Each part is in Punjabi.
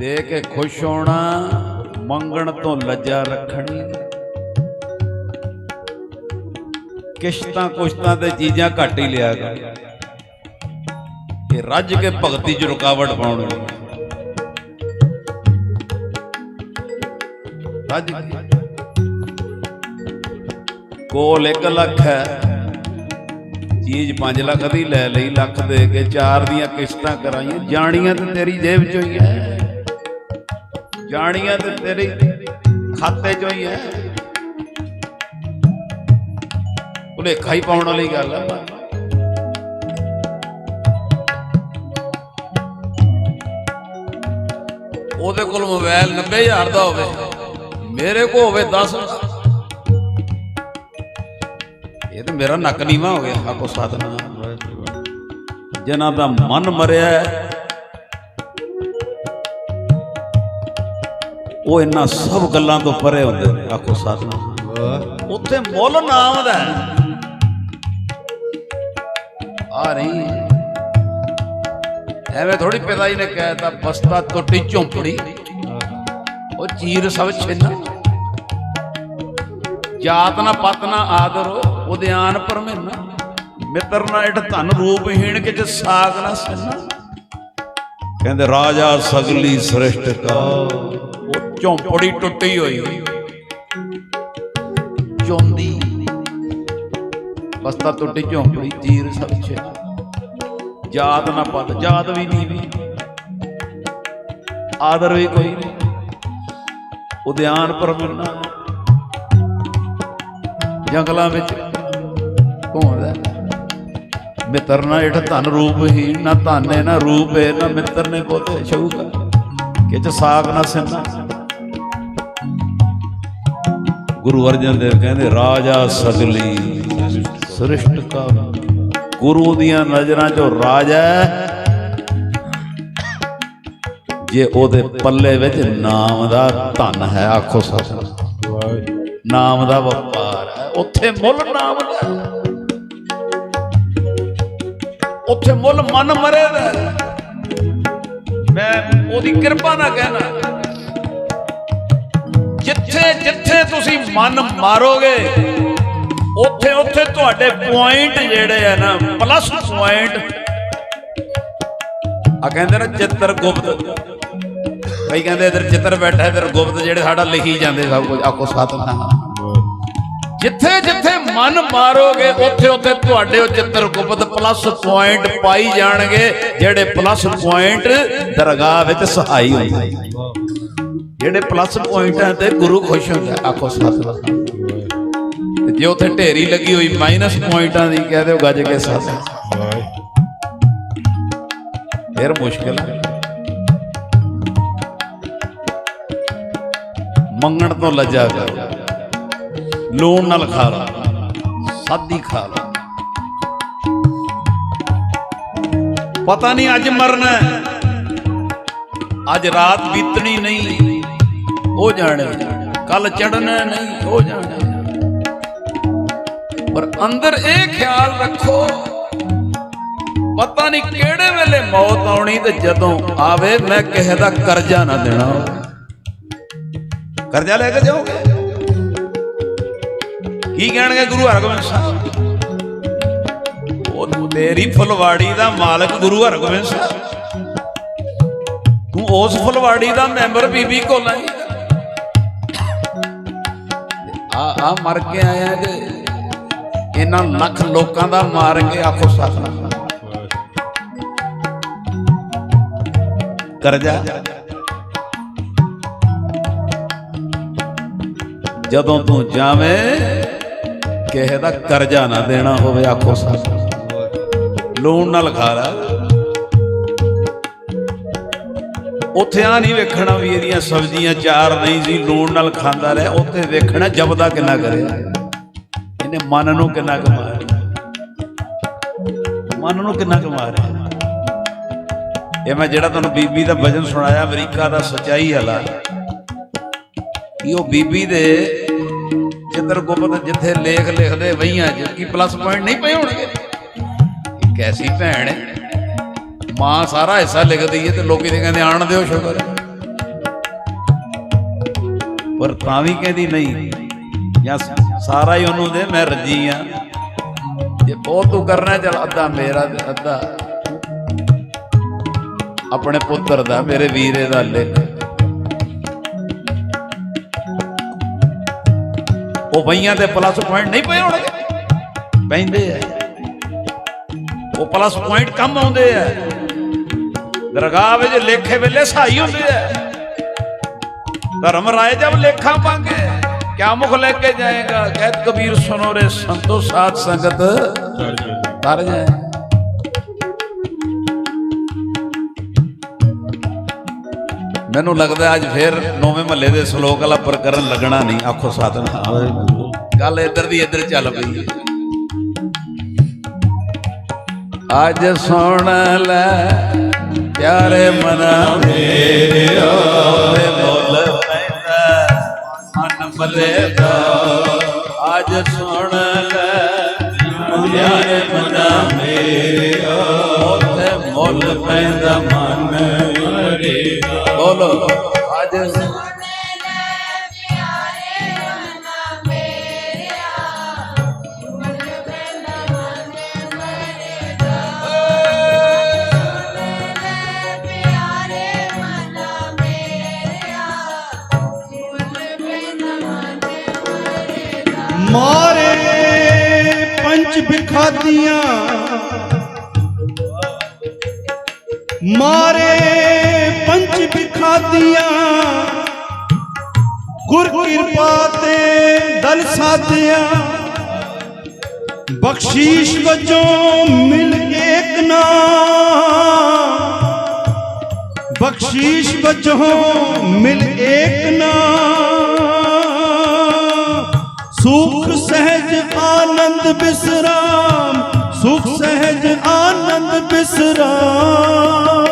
ਦੇ ਕੇ ਖੁਸ਼ ਹੋਣਾ, ਮੰਗਣ ਤੋਂ ਲੱਜਾ ਰੱਖਣੀ। ਕਿਸ਼ਤਾਂ ਕੁਸ਼ਤਾਂ ਤੇ ਚੀਜ਼ਾਂ ਘੱਟ ਹੀ ਲਿਆ ਕਰ। ਇਹ ਰੱਜ ਕੇ ਭਗਤੀ 'ਚ ਰੁਕਾਵਟ ਪਾਉਣੀ। ਰੱਜ ਕੋਲ 1 ਲੱਖ ਹੈ। ਚੀਜ਼ 5 ਲੱਖ ਦੀ ਲੈ ਲਈ, ਲੱਖ ਦੇ ਕੇ ਚਾਰ ਦੀਆਂ ਕਿਸ਼ਤਾਂ ਕਰਾਈਆਂ। ਜਾਣੀਆਂ ਤੇ ਤੇਰੀ ਜੇਬ ਚੋਂ ਹੀ ਹੈ। ਜਾਣੀਆਂ ਤੇ ਤੇਰੇ ਖਾਤੇ ਚੋਂ ਹੀ ਹੈ ਭੁਲੇਖਾ ਹੀ ਪਾਉਣ ਵਾਲੀ ਗੱਲ ਹੈ ਉਹਦੇ ਕੋਲ ਮੋਬਾਈਲ 90000 ਦਾ ਹੋਵੇ, ਮੇਰੇ ਕੋਲ ਹੋਵੇ 10 ਇਹ ਤਾਂ ਮੇਰਾ ਨੱਕ ਨੀਵਾ ਹੋ ਗਿਆ ਆਕੋ ਸਾਧਨਾ। ਜਿਨ੍ਹਾਂ ਦਾ ਮਨ ਮਰਿਆ। ਉਹ ਇਹਨਾਂ ਸਭ ਗੱਲਾਂ ਤੋਂ ਪਰੇ ਹੁੰਦੇ ਨੇ। ਆਕੋ ਸਾਧਨਾ। ਉੱਥੇ ਮੁੱਲ ਨਾਮ ਦਾ ਆ ਨਹੀਂ ਐਵੇਂ ਥੋੜੀ ਪਿਤਾ ਜੀ ਨੇ ਕਹਿਤਾ ਬਸਤਾ ਟੁੱਟੀ ਝੌਂਪੜੀ। ਉਹ ਚੀਰ ਸਭ ਛਿੰਨਾ। ਜਾਤ ਨਾ ਪਤ ਨਾ ਆਦਰ ਉਦਿਆਨ ਪਰਮੇਨਾ। ਮਿੱਤਰ ਨਾ ਇਟ ਧਨ ਰੂਪਹੀਣ ਕਿਚ ਸਾਗ ਨਾ ਸੰਨਾ। ਕਹਿੰਦੇ ਰਾਜਾ ਸਗਲੀ ਸ੍ਰਿਸ਼ਟ ਕਾ। ਝੌਂਪੜੀ ਟੁੱਟੀ ਹੋਈ। ਚੋਂਦੀ ਬਸਤਾ ਟੁੱਟੀ ਝੌਂਪੜੀ ਚੀਰ ਸਭ ਛੇ ਜਾਤ ਨਾ ਪਤ ਜਾਤ ਵੀ ਨਹੀਂ ਵੀ। ਆਦਰ ਵੀ ਕੋਈ ਉਦਿਆਨ ਪਰਮੇਨਾ ਜੰਗਲਾਂ ਵਿੱਚ ਘੁੰਮਦਾ। ਮਿੱਤਰ ਨਾ ਇਠ ਧਨ ਰੂਪ ਹੀ, ਨਾ ਧਨ ਧਾਨੇ ਨਾ ਰੂਪ ਹੈ, ਨਾ ਮਿੱਤਰ ਨੇ ਬੋਤੇ ਸ਼ੌਕ। ਕਿਚ ਸਾਖ ਨਾ ਸਿੰਨਾ। ਗੁਰੂ ਅਰਜਨ ਦੇਵ ਕਹਿੰਦੇ ਰਾਜਾ ਸਗਲੀ ਸ੍ਰਿਸ਼ਟ ਕਾ ਗੁਰੂ ਦੀਆਂ ਨਜ਼ਰਾਂ 'ਚੋਂ ਰਾਜਾ। ਜੇ ਉਹਦੇ ਪੱਲੇ ਵਿੱਚ ਨਾਮ ਦਾ ਧਨ ਹੈ ਆਖੋ ਸੱਚ ਨਾਮ ਦਾ ਵਪਾਰ ਹੈ ਉੱਥੇ ਮੁੱਲ ਨਾਮ ਦਾ। ਉੱਥੇ ਮੁੱਲ ਮਨ ਮਰੇ ਦਾ। ਮੈਂ ਉਹਦੀ ਕਿਰਪਾ ਨਾਲ ਕਹਿਣਾ ਜਿੱਥੇ ਜਿੱਥੇ ਤੁਸੀਂ ਮਨ ਮਾਰੋਗੇ ਉੱਥੇ ਉੱਥੇ ਤੁਹਾਡੇ ਪੁਆਇੰਟ ਜਿਹੜੇ ਆ ਨਾ ਪਲੱਸ ਪੁਆਇੰਟ ਆ ਕਹਿੰਦੇ ਨਾ ਚਿੱਤਰ ਗੁਪਤ। ਕਈ ਕਹਿੰਦੇ ਇਧਰ ਚਿੱਤਰ ਬੈਠਾ ਇਧਰ ਗੁਪਤ ਜਿਹੜੇ ਸਾਡਾ ਲਿਖੀ ਜਾਂਦੇ ਸਭ ਕੁਝ। ਆਕੋ ਸਤਨਾਮ। ਜਿੱਥੇ ਜਿੱਥੇ ਮਨ ਮਾਰੋਗੇ ਉੱਥੇ ਉੱਥੇ ਤੁਹਾਡੇ ਉਹ ਚਿੱਤਰ ਗੁਪਤ ਪਲੱਸ ਪੁਆਇੰਟ ਪਾਈ ਜਾਣਗੇ ਜਿਹੜੇ ਪਲੱਸ ਪੁਆਇੰਟ ਦਰਗਾਹ ਵਿੱਚ ਸਹਾਈ ਹੁੰਦੇ ਜਿਹੜੇ ਪਲੱਸ ਪੁਆਇੰਟਾਂ ਤੇ ਗੁਰੂ ਖੁਸ਼ ਹੁੰਦਾ ਆਖੋ ਸਤਨਾਮ। ਜੇ ਉੱਥੇ ਢੇਰੀ ਲੱਗੀ ਹੋਈ ਮਾਈਨਸ ਪੁਆਇੰਟਾਂ ਦੀ, ਕਹਿ ਦਿਓ ਗੱਜ ਕੇ ਸਤ ਫਿਰ ਮੁਸ਼ਕਿਲ। ਮੰਗਣ ਤੋਂ ਲੱਜਾ ਕਰ ਲੂਣ ਨਾਲ ਖਾ ਲਾ। ਸਾਦੀ ਖਾ ਲਾ। ਪਤਾ ਨਹੀਂ ਅੱਜ ਮਰਨਾ ਅੱਜ ਰਾਤ ਬੀਤਣੀ ਨਹੀਂ। ਉਹ ਜਾਣੇ। ਕੱਲ ਚੜਨਾ ਨਹੀਂ ਉਹ ਜਾਣੇ। ਪਰ ਅੰਦਰ ਇਹ ਖਿਆਲ ਰੱਖੋ, ਪਤਾ ਨਹੀਂ ਕਿਹੜੇ ਵੇਲੇ ਮੌਤ ਆਉਣੀ ਤੇ ਜਦੋਂ ਆਵੇ, ਮੈਂ ਕਿਸੇ ਦਾ ਕਰਜ਼ਾ ਨਾ ਦੇਣਾ ਕਰਜ਼ਾ ਲੈ ਕੇ ਜਾਓਗੇ ਕੀ ਕਹਿਣਗੇ ਗੁਰੂ ਹਰਗੋਬਿੰਦ ਸਾਹਿਬ? ਉਹ ਤੇਰੀ ਫੁਲਵਾੜੀ ਦਾ ਮਾਲਕ ਗੁਰੂ ਹਰਗੋਬਿੰਦ ਸਾਹਿਬ। ਤੂੰ ਉਸ ਫੁਲਵਾੜੀ ਦਾ ਮੈਂਬਰ ਬੀਬੀ ਕੋਲ ਹੈ ਆ ਆ ਮਰ ਕੇ ਆਇਆ ਕਿ ਇਹਨਾਂ ਲੱਖ ਲੋਕਾਂ ਦਾ ਮਾਰ ਕੇ ਆਖੋ ਸਤਨਾਮ। ਕਰਜ਼ਾ। ਜਦੋਂ ਤੂੰ ਜਾਵੇਂ, ਕਿਸੇ ਦਾ ਕਰਜ਼ਾ ਨਾ ਦੇਣਾ ਹੋਵੇ, ਆਖੋ ਸਤਨਾਮ। ਲੂਣ ਨਾਲ ਖਾ ਲਾ। ਉੱਥੇ ਆ ਨਹੀਂ ਵੇਖਣਾ ਵੀ ਇਹਦੀਆਂ ਸਬਜ਼ੀਆਂ ਚਾਰ ਨਹੀਂ ਸੀ, ਲੂਣ ਨਾਲ ਖਾਂਦਾ ਰਿਹਾ, ਉੱਥੇ ਵੇਖਣਾ ਜਪਦਾ ਕਿੰਨਾ ਕਰਿਆ ਇਹਨੇ ਮਨ ਨੂੰ ਕਿੰਨਾ ਕੁ ਮਾਰਿਆ। ਮਨ ਨੂੰ ਕਿੰਨਾ ਕੁ ਮਾਰਿਆ। ਇਹ ਮੈਂ ਜਿਹੜਾ ਤੁਹਾਨੂੰ ਬੀਬੀ ਦਾ ਵਜ਼ਨ ਸੁਣਾਇਆ, ਅਮਰੀਕਾ ਦਾ ਸਚਾਈ ਵਾਲਾ। ਕਿ ਉਹ ਬੀਬੀ ਦੇ ਚਿੱਤਰ ਗੁਪਤ ਜਿੱਥੇ ਲੇਖ ਲਿਖਦੇ ਵਈਆਂ ਚ, ਕੀ ਪਲੱਸ ਪੁਆਇੰਟ ਨਹੀਂ ਪਏ ਹੋਣਗੇ? ਇੱਕ ਐਸੀ ਭੈਣ ਹੈ। ਮਾਂ ਸਾਰਾ ਹਿੱਸਾ ਲਿਖਦੀ ਹੈ ਤੇ ਲੋਕੀ ਤੇ ਕਹਿੰਦੇ ਆਣ ਦਿਓ ਸ਼ੁਕਰ। ਪਰ ਤਾਂ ਵੀ ਕਹਿੰਦੀ ਨਹੀਂ, ਜਾਂ ਸਾਰਾ ਹੀ ਉਹਨੂੰ ਦੇ, ਮੈਂ ਰੱਜੀ ਆ। ਜੇ ਬਹੁਤ ਤੂੰ ਕਰਨਾ, ਚਲ ਅੱਧਾ ਮੇਰਾ ਤੇ ਅੱਧਾ। ਆਪਣੇ ਪੁੱਤਰ ਦਾ, ਮੇਰੇ ਵੀਰੇ ਦਾ ਲਿਖ। ਉਹ ਬਈਆਂ ਦੇ ਪਲੱਸ ਪੁਆਇੰਟ ਨਹੀਂ ਪਏ ਹੋਣਗੇ ਪੈਂਦੇ ਆ। ਉਹ ਪਲੱਸ ਪੁਆਇੰਟ ਕੰਮ ਆਉਂਦੇ ਆ। ਦਰਗਾਹ ਵਿੱਚ ਲੇਖੇ ਵੇਲੇ ਸਹਾਈ ਹੁੰਦੀ ਹੈ। ਧਰਮ ਰਾਏ ਜਬ ਲੇਖਾਂ ਪਾਂਗੇ, ਕਿਆ ਮੁਖ ਲੈ ਕੇ ਜਾਏਗਾ? ਕਹਿਤ ਕਬੀਰ ਸੁਨੋ ਰੇ ਸੰਤੋ ਸਾਧ ਸੰਗਤ। ਤਰ ਜਾਏ। ਮੈਨੂੰ ਲੱਗਦਾ ਅੱਜ ਫੇਰ ਨੌਵੇਂ ਮਹੱਲੇ ਦੇ ਸ਼ਲੋਕ ਵਾਲਾ ਪ੍ਰਕਰਨ ਲੱਗਣਾ ਨਹੀਂ, ਆਖੋ ਸਾਧਨਾ। ਗੱਲ ਇੱਧਰ ਦੀ ਇੱਧਰ ਚੱਲ ਪਈ ਅੱਜ ਸੁਣ ਲੈ ਪਿਆਰੇ ਮਨਾ ਮੇਰੇ ਬੋਲ ਪੈਂਦਾ, ਮਨ ਮਲੇ ਦਾ ਅੱਜ ਸੁਣ ਲੈ, ਪਿਆਰੇ ਮਨਾ ਮੇਰੇ ਓਏ ਮੁੱਲ ਪੈਂਦਾ ਮਨ ਮਲੇ ਬੋਲੋ, ਅੱਜ ਮਾਰੇ ਪੰਜ ਬਿਖਾਦੀਆਂ ਮਾਰੇ ਪੰਜ ਵਿਖਾਦੀਆਂ। ਗੁਰ ਕਿਰਪਾ ਤੇ ਦਲ ਸਾਧਿਆ। ਬਖਸ਼ੀਸ਼ ਵਜੋਂ ਮਿਲ ਏਕ ਨਾ ਬਖਸ਼ੀਸ਼ ਵਜੋਂ ਮਿਲ ਏਕ ਨਾ ਸੁਖ ਸਹਿਜ ਆਨੰਦ ਬਿਸਰਾਮ, ਸੁਖ ਸਹਿਜ ਆਨੰਦ ਬਿਸਰਾਮ।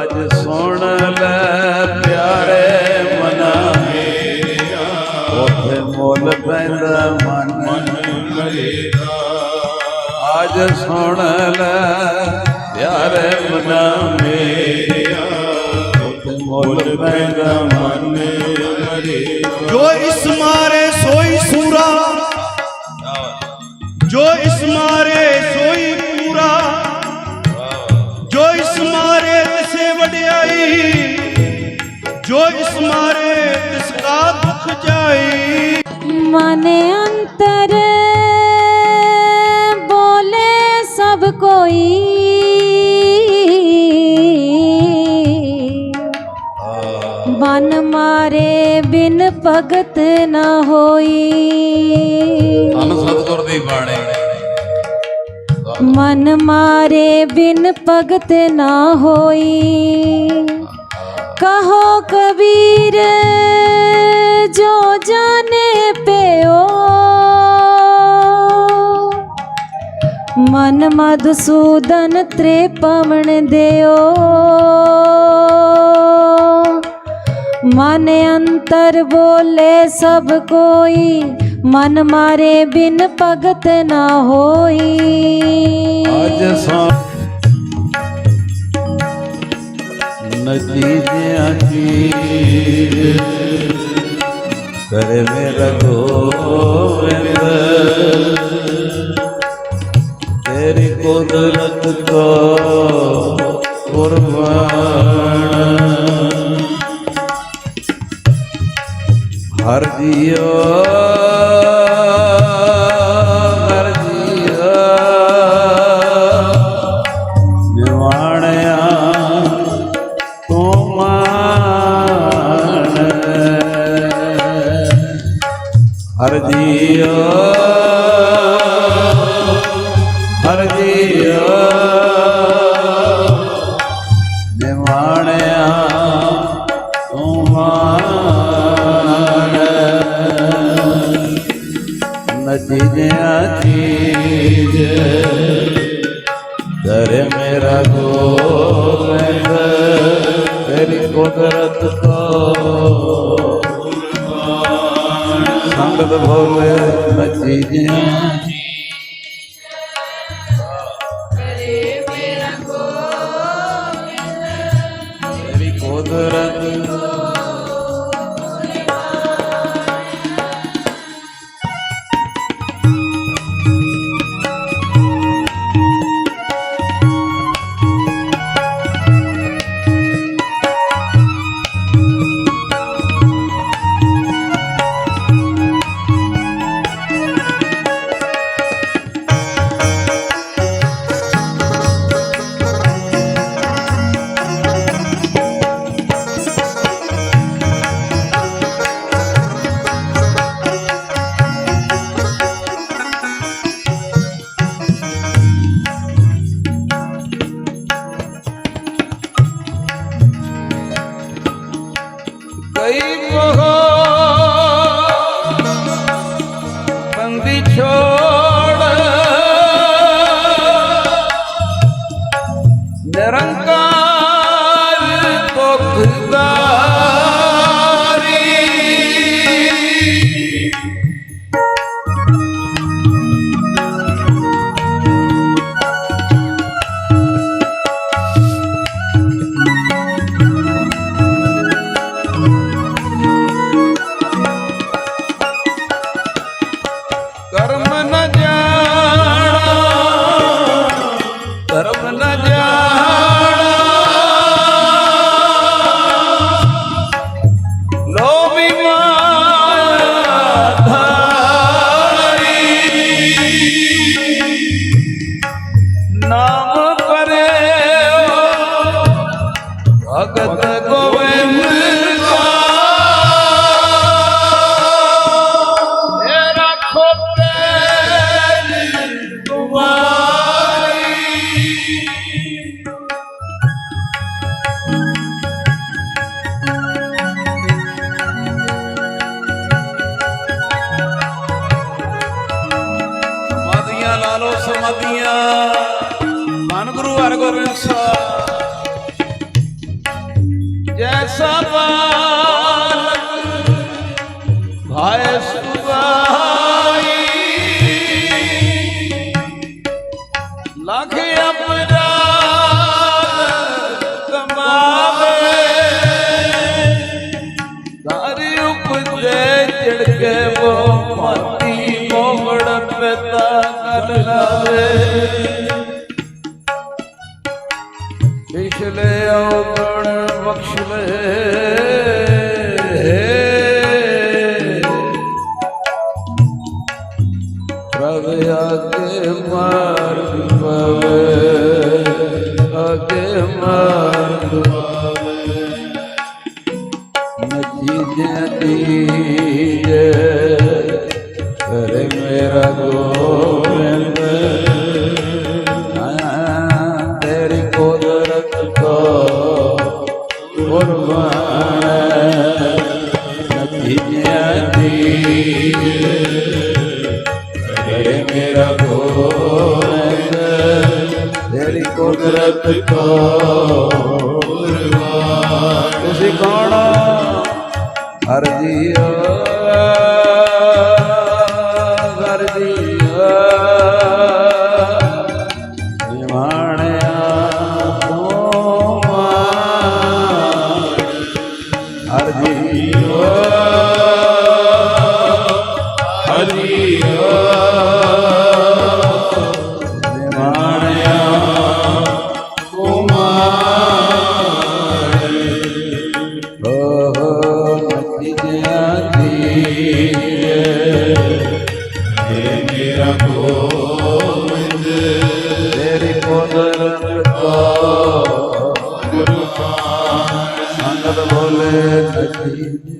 ਅੱਜ ਸੁਣ ਲੈ ਪਿਆਰੇ ਮਨਾ ਮੇਰਾ ਉਥੇ ਮੁੱਲ ਪੈਂਦਾ, ਮਨ ਅੱਜ ਸੁਣ ਲੈ ਪਿਆਰੇ ਮਨਾ ਮੇਰਾ ਉਥੇ ਮੁੱਲ ਪੈਂਦਾ, ਮਨ ਜੋ ਇਸ ਮਾਰੇ ਸੋਈ ਸੂਰਾ। ਜੋ ਇਸ ਮਾਰੇ ਸੋਈ ਪੂਰਾ। ਜੋ ਇਸ ਮਾਰੇ ਤਿਸੇ ਵਡਿਆਈ। ਜੋ ਇਸ ਮਾਰੇ ਤਿਸ ਕਾ ਦੁਖ ਜਾਈ। मन ਨਾ ਹੋਈ। ਧੰਨ ਸਤਗੁਰ ਦੀ ਬਾਣੀ। ਮਨ ਮਾਰੇ ਬਿਨ ਭਗਤ ਨਾ ਹੋਈ। ਕਹੋ ਕਬੀਰ ਜੋ ਜਾਣੇ ਪਿਓ। ਮਨ ਮਦਸੂਦਨ ਤ੍ਰੇ ਪਵਣ ਦਿਓ। ਮਨ ਅੰਤਰ ਬੋਲੇ ਸਭ ਕੋਈ, ਮਨ ਮਾਰੇ ਬਿਨ ਭਗਤ ਨਾ ਹੋਈ। ਅਜ ਸਾ ਨਦੀ ਦੇ ਆਖੀ ਕਰੇ ਮੇ ਰਗੋਵਿੰਦ ਤੇਰੀ ਹਰ ਜੀਓ। ਲੋ ਸਮਾਧੀਆਂ। ਮਨ ਗੁਰੂ ਹਰਗੋਬਿੰਦ ਸਾਹਿਬ। ਜੈਸਾ ਬਾ ਹਰ ਜੀਓ। Aleluia.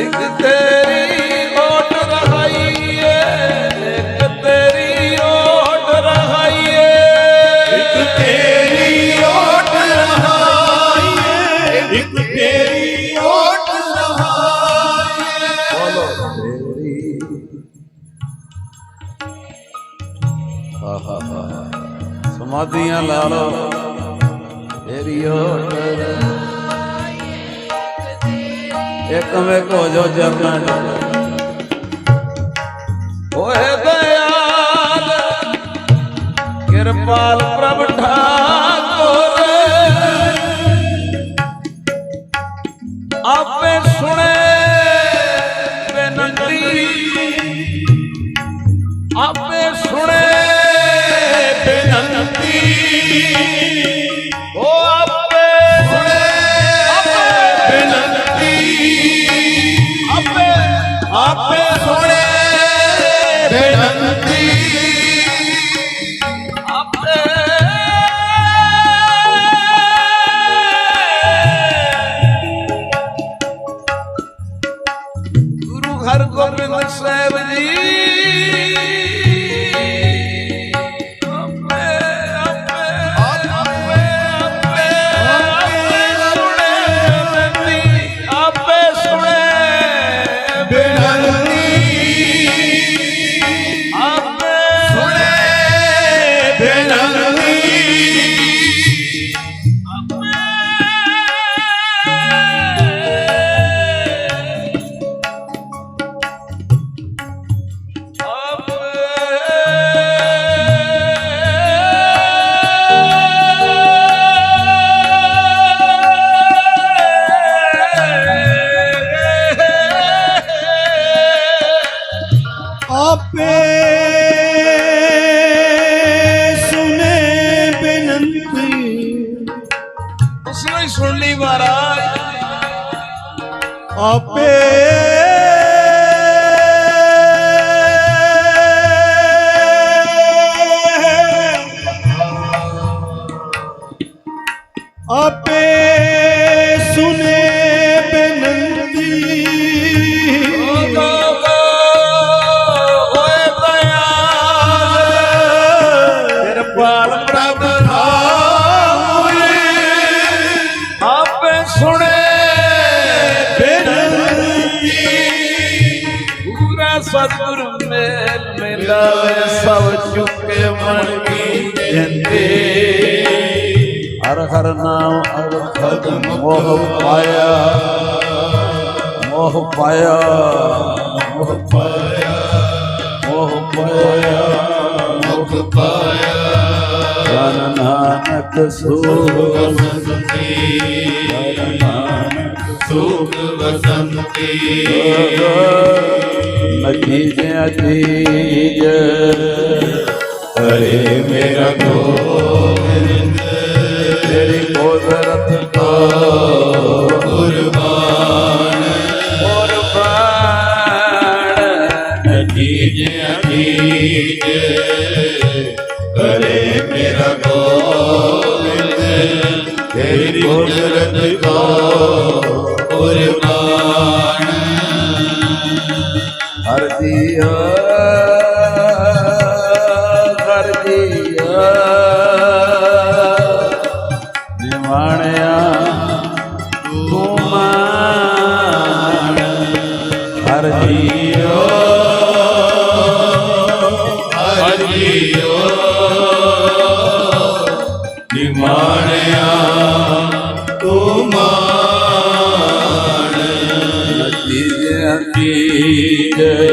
ਇੱਕ ਤੇਰੀ ਓਟ ਰਹਾਈਏ ਇੱਕ ਤੇਰੀ ਓਟ ਰਹਾਈਏ। ਇੱਕ ਤੇਰੀ ਓਟ ਰਹਾਈਏ ਇੱਕ ਤੇਰੀ ਓਟ ਰਹਾਈਏ। ਬੋਲੋ ਤੇਰੀ ਹਾ ਹਾ ਹਾ। ਸਮਾਧੀਆਂ ਲਾ ਲੋ ਤੇਰੀ ਓਟ ਇੱਕ ਮੇ ਕੋ Apê! ਸਤਿਗੁਰ ਮੇਲ ਮਿਲਾਵੇ, ਸਭ ਚੁੱਕੇ ਮਨ ਕੀ ਜੰਦੇ ਹਰ ਹਰ ਨਾਮ ਅਵਖਦ ਮੋਹ ਪਾਇਆ ਮੋਹ ਪਾਇਆ ਮੋਹ ਪਾਇਆ ਮੋਹ ਪਾਇਆ ਮੋਹ ਪਾਇਆ। ਜਨ ਨਾਨਕ ਸੂਖ ਵਸੰਤੀ। ਅਜੀਜ ਅਜੀਜ ਹਰੇ ਮੇਰਾ ਗੋਬਿੰਦ, ਤੇਰੀ ਕੋਦਰਤ ਕਾ ਕੁਰਬਾਨ। ਕੁਰਬਾਨ ਅਜੀਜ ਅਜੀਜ ਹਰੇ ਮੇਰਾ ਗੋਬਿੰਦ, ਤੇਰੀ ਕੋਦਰਤ ਕਾ day.